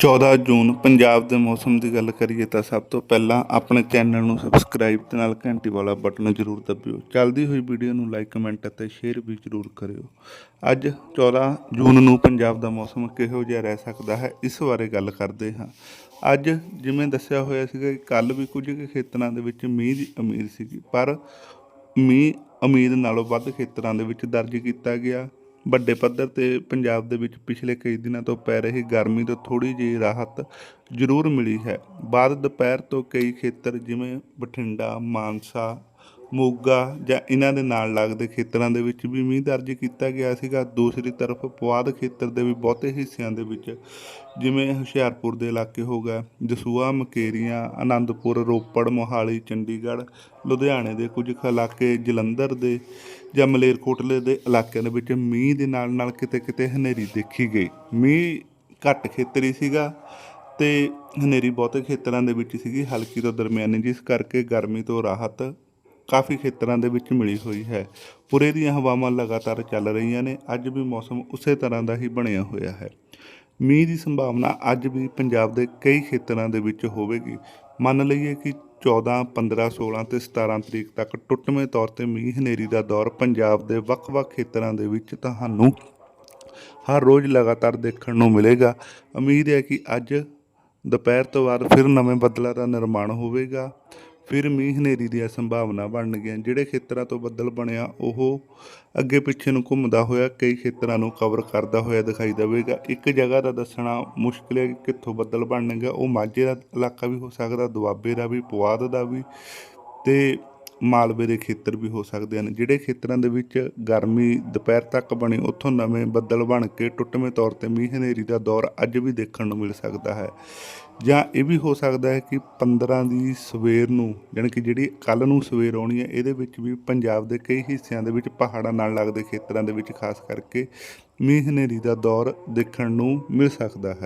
14 ਜੂਨ ਪੰਜਾਬ ਦੇ ਮੌਸਮ ਦੀ ਗੱਲ ਕਰੀਏ ਤਾਂ ਸਭ ਤੋਂ ਪਹਿਲਾਂ ਆਪਣੇ ਚੈਨਲ ਨੂੰ ਸਬਸਕ੍ਰਾਈਬ ਤੇ ਨਾਲ ਘੰਟੀ ਵਾਲਾ ਬਟਨ ਜ਼ਰੂਰ ਦਬਿਓ। ਚੱਲਦੀ ਹੋਈ ਵੀਡੀਓ ਨੂੰ ਲਾਈਕ, ਕਮੈਂਟ ਅਤੇ ਸ਼ੇਅਰ ਵੀ ਜ਼ਰੂਰ ਕਰਿਓ। ਅੱਜ 14 ਜੂਨ ਨੂੰ ਪੰਜਾਬ ਦਾ ਮੌਸਮ ਕਿਹੋ ਜਿਹਾ ਰਹਿ ਸਕਦਾ ਹੈ, ਇਸ ਬਾਰੇ ਗੱਲ ਕਰਦੇ ਹਾਂ। ਅੱਜ ਜਿਵੇਂ ਦੱਸਿਆ ਹੋਇਆ ਸੀਗਾ ਕਿ ਕੱਲ ਵੀ ਕੁਝ ਕੁ ਖੇਤਰਾਂ ਦੇ ਵਿੱਚ ਮੀਂਹ ਦੀ ਉਮੀਦ ਸੀਗੀ, ਪਰ ਮੀਂਹ ਉਮੀਦ ਨਾਲੋਂ ਵੱਧ ਖੇਤਰਾਂ ਦੇ ਵਿੱਚ ਦਰਜ ਕੀਤਾ ਗਿਆ। ਵੱਡੇ ਪੱਧਰ ਤੇ ਪੰਜਾਬ ਦੇ ਵਿੱਚ ਪਿਛਲੇ ਕਈ ਦਿਨਾਂ ਤੋਂ ਪੈ ਰਹੀ ਗਰਮੀ ਤੋਂ ਥੋੜੀ ਜਿਹੀ ਰਾਹਤ ਜ਼ਰੂਰ ਮਿਲੀ ਹੈ। ਬਾਅਦ ਦੁਪਹਿਰ ਤੋਂ ਕਈ ਖੇਤਰ ਜਿਵੇਂ ਬਠਿੰਡਾ, ਮਾਨਸਾ ਮੋਗਾ ਜਾਂ ਇਹਨਾਂ ਦੇ ਨਾਲ ਲੱਗਦੇ ਖੇਤਰਾਂ ਦੇ ਵਿੱਚ ਵੀ ਮੀਂਹ ਦਰਜ ਕੀਤਾ ਗਿਆ ਸੀਗਾ। ਦੂਸਰੀ ਤਰਫ ਪੁਆਧ ਖੇਤਰ ਦੇ ਵੀ ਬਹੁਤੇ ਹਿੱਸਿਆਂ ਦੇ ਵਿੱਚ, ਜਿਵੇਂ ਹੁਸ਼ਿਆਰਪੁਰ ਦੇ ਇਲਾਕੇ ਹੋ ਗਿਆ ਦਸੂਹਾ ਮਕੇਰੀਆਂ, ਆਨੰਦਪੁਰ, ਰੋਪੜ, ਮੋਹਾਲੀ, ਚੰਡੀਗੜ੍ਹ, ਲੁਧਿਆਣੇ ਦੇ ਕੁਝ ਇਲਾਕੇ, ਜਲੰਧਰ ਦੇ ਜਾਂ ਮਲੇਰਕੋਟਲੇ ਦੇ ਇਲਾਕਿਆਂ ਦੇ ਵਿੱਚ ਮੀਂਹ ਦੇ ਨਾਲ ਨਾਲ ਕਿਤੇ ਕਿਤੇ ਹਨੇਰੀ ਦੇਖੀ ਗਈ। ਮੀਂਹ ਘੱਟ ਖੇਤਰੀ ਸੀਗਾ ਤੇ ਹਨੇਰੀ ਬਹੁਤੇ ਖੇਤਰਾਂ ਦੇ ਵਿੱਚ ਸੀਗੀ। ਹਲਕੀ ਤੋਂ ਦਰਮਿਆਨੀ, ਜਿਸ ਕਰਕੇ ਗਰਮੀ ਤੋਂ ਰਾਹਤ ਕਾਫੀ ਖੇਤਰਾਂ ਦੇ ਵਿੱਚ ਮਿਲੀ ਹੋਈ ਹੈ। ਪੂਰੇ ਦੀਆਂ ਹਵਾਵਾਂ ਲਗਾਤਾਰ ਚੱਲ ਰਹੀਆਂ ਨੇ, ਅੱਜ ਵੀ ਮੌਸਮ ਉਸੇ ਤਰ੍ਹਾਂ ਦਾ ਹੀ ਬਣਿਆ ਹੋਇਆ ਹੈ। ਮੀਂਹ ਦੀ ਸੰਭਾਵਨਾ ਅੱਜ ਵੀ ਪੰਜਾਬ ਦੇ ਕਈ ਖੇਤਰਾਂ ਦੇ ਵਿੱਚ ਹੋਵੇਗੀ। ਮੰਨ ਲਈਏ ਕਿ 14 15 16 ਤੇ 17 ਤਰੀਕ ਤੱਕ ਟੁੱਟਵੇਂ ਤੌਰ ਤੇ ਮੀਂਹ ਹਨੇਰੀ ਦਾ ਦੌਰ ਪੰਜਾਬ ਦੇ ਵੱਖ-ਵੱਖ ਖੇਤਰਾਂ ਦੇ ਵਿੱਚ ਤੁਹਾਨੂੰ ਹਰ ਰੋਜ਼ ਲਗਾਤਾਰ ਦੇਖਣ ਨੂੰ ਮਿਲੇਗਾ। ਉਮੀਦ ਹੈ ਕਿ ਅੱਜ ਦੁਪਹਿਰ ਤੋਂ ਬਾਅਦ ਫਿਰ ਨਵੇਂ ਬੱਦਲਾਂ ਦਾ ਨਿਰਮਾਣ ਹੋਵੇਗਾ। ਫਿਰ ਮੀਂਹ ਹਨੇਰੀ ਦੀਆਂ ਸੰਭਾਵਨਾ ਬਣ ਗਈਆਂ। ਜਿਹੜੇ ਖੇਤਰਾਂ ਤੋਂ ਬੱਦਲ ਬਣਿਆ, ਉਹ ਅੱਗੇ ਪਿੱਛੇ ਨੂੰ ਘੁੰਮਦਾ ਹੋਇਆ, ਕਈ ਖੇਤਰਾਂ ਨੂੰ ਕਵਰ ਕਰਦਾ ਹੋਇਆ ਦਿਖਾਈ ਦੇਵੇਗਾ। ਇੱਕ ਜਗ੍ਹਾ ਦਾ ਦੱਸਣਾ ਮੁਸ਼ਕਿਲ ਹੈ ਕਿ ਕਿੱਥੋਂ ਬੱਦਲ ਬਣਨਗੇ। ਉਹ ਮਾਝੇ ਦਾ ਇਲਾਕਾ ਵੀ ਹੋ ਸਕਦਾ, ਦੁਆਬੇ ਦਾ ਵੀ, ਪੁਆਧ ਦਾ ਵੀ। ਤੇ ਮਾਲਵੇ ਦੇ ਖੇਤਰ ਵੀ ਹੋ ਸਕਦੇ ਹਨ, ਜਿਹੜੇ ਖੇਤਰਾਂ ਦੇ ਵਿੱਚ ਗਰਮੀ ਦੁਪਹਿਰ ਤੱਕ ਬਣੀ, ਉੱਥੋਂ ਨਵੇਂ ਬੱਦਲ ਬਣ ਕੇ ਟੁੱਟਵੇਂ ਤੌਰ ਤੇ ਮੀਂਹ ਹਨੇਰੀ ਦਾ ਦੌਰ ਅੱਜ ਵੀ ਦੇਖਣ ਨੂੰ ਮਿਲ ਸਕਦਾ ਹੈ। ਜਾਂ ਇਹ ਵੀ ਹੋ ਸਕਦਾ ਹੈ ਕਿ 15 ਦੀ ਸਵੇਰ ਨੂੰ ਯਾਨੀ ਕਿ ਜਿਹੜੀ ਕੱਲ ਨੂੰ ਸਵੇਰ ਆਉਣੀ ਹੈ, ਇਹਦੇ ਵਿੱਚ ਵੀ ਪੰਜਾਬ ਦੇ ਕਈ ਹਿੱਸਿਆਂ ਦੇ ਵਿੱਚ ਪਹਾੜਾਂ ਨਾਲ ਲੱਗਦੇ ਖੇਤਰਾਂ ਦੇ ਵਿੱਚ, ਖਾਸ ਕਰਕੇ ਮੀਂਹ ਹਨੇਰੀ ਦਾ ਦੌਰ ਦੇਖਣ ਨੂੰ ਮਿਲ ਸਕਦਾ ਹੈ।